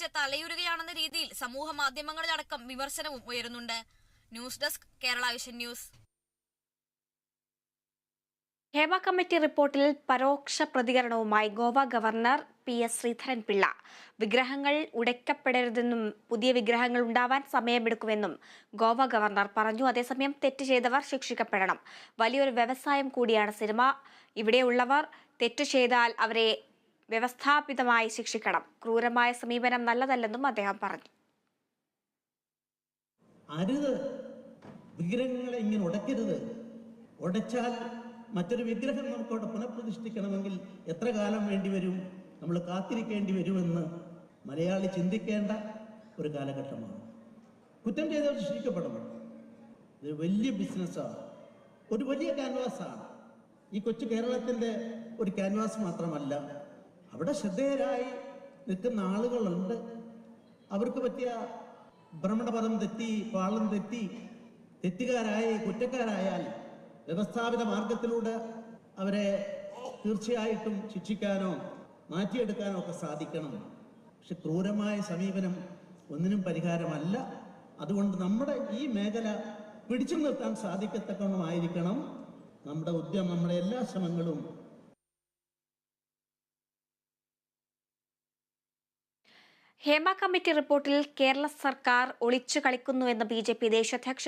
പിടിച്ച് തലയുരുകയാണെന്ന രീതിയിൽ സമൂഹ മാധ്യമങ്ങളിലടക്കം വിമർശനവും ഉയരുന്നുണ്ട്. News desk Kerala vision news. Hema committee റിപ്പോർട്ടിൽ പരോക്ഷ പ്രതികരണവുമായി Goa governor P S Sreedharan Pillai വിഗ്രഹങ്ങൾ ഉടയ്ക്കപ്പെടരുതെന്നും പുതിയ വിഗ്രഹങ്ങൾ ഉണ്ടാവാൻ സമയമെടുക്കുമെന്നും ഗോവ ഗവർണർ പറഞ്ഞു. അതേസമയം തെറ്റ് ചെയ്തവർ ശിക്ഷിക്കപ്പെടണം. വലിയൊരു വ്യവസായം കൂടിയാണ് സിനിമ. ഇവിടെയുള്ളവർ തെറ്റ് ചെയ്താൽ അവരെ വ്യവസ്ഥാപിതമായി ശിക്ഷിക്കണം. ക്രൂരമായ സമീപനം നല്ലതല്ലെന്നും അദ്ദേഹം പറഞ്ഞു. അരുത്. വിഗ്രഹങ്ങളെ ഇങ്ങനെ ഉടയ്ക്കരുത്. ഉടച്ചാൽ മറ്റൊരു വിഗ്രഹം നമുക്ക് അവിടെ പുനഃപ്രതിഷ്ഠിക്കണമെങ്കിൽ എത്ര കാലം വേണ്ടി വരും? നമ്മൾ കാത്തിരിക്കേണ്ടി വരുമെന്ന് മലയാളി ചിന്തിക്കേണ്ട ഒരു കാലഘട്ടമാണ്. കുറ്റം ചെയ്തവർ ശിക്ഷിക്കപ്പെടണം. ഇത് വലിയ ബിസിനസ്സാണ്. ഒരു വലിയ ക്യാൻവാസാണ് ഈ കൊച്ചു കേരളത്തിന്റെ ഒരു ക്യാൻവാസ് മാത്രമല്ല അവിടെ ശ്രദ്ധേയരായി നിൽക്കുന്ന ആളുകളുണ്ട്. അവർക്ക് പറ്റിയ ഭ്രമണപദം തെറ്റി പാളം തെറ്റി തെറ്റുകാരായി കുറ്റക്കാരായാൽ വ്യവസ്ഥാപിത മാർഗത്തിലൂടെ അവരെ തീർച്ചയായിട്ടും ശിക്ഷിക്കാനോ മാറ്റിയെടുക്കാനോ ഒക്കെ സാധിക്കണം. പക്ഷെ ക്രൂരമായ സമീപനം ഒന്നിനും പരിഹാരമല്ല. അതുകൊണ്ട് നമ്മുടെ ഈ മേഖല പിടിച്ചു നിർത്താൻ സാധിക്കത്തക്കണമായിരിക്കണം നമ്മുടെ ഉദ്യമം നമ്മുടെ എല്ലാ ശ്രമങ്ങളും ഹേമ കമ്മിറ്റി റിപ്പോർട്ടിൽ കേരള സർക്കാർ ഒളിച്ചു കളിക്കുന്നുവെന്ന് ബി ജെ പി ദേശാധ്യക്ഷൻ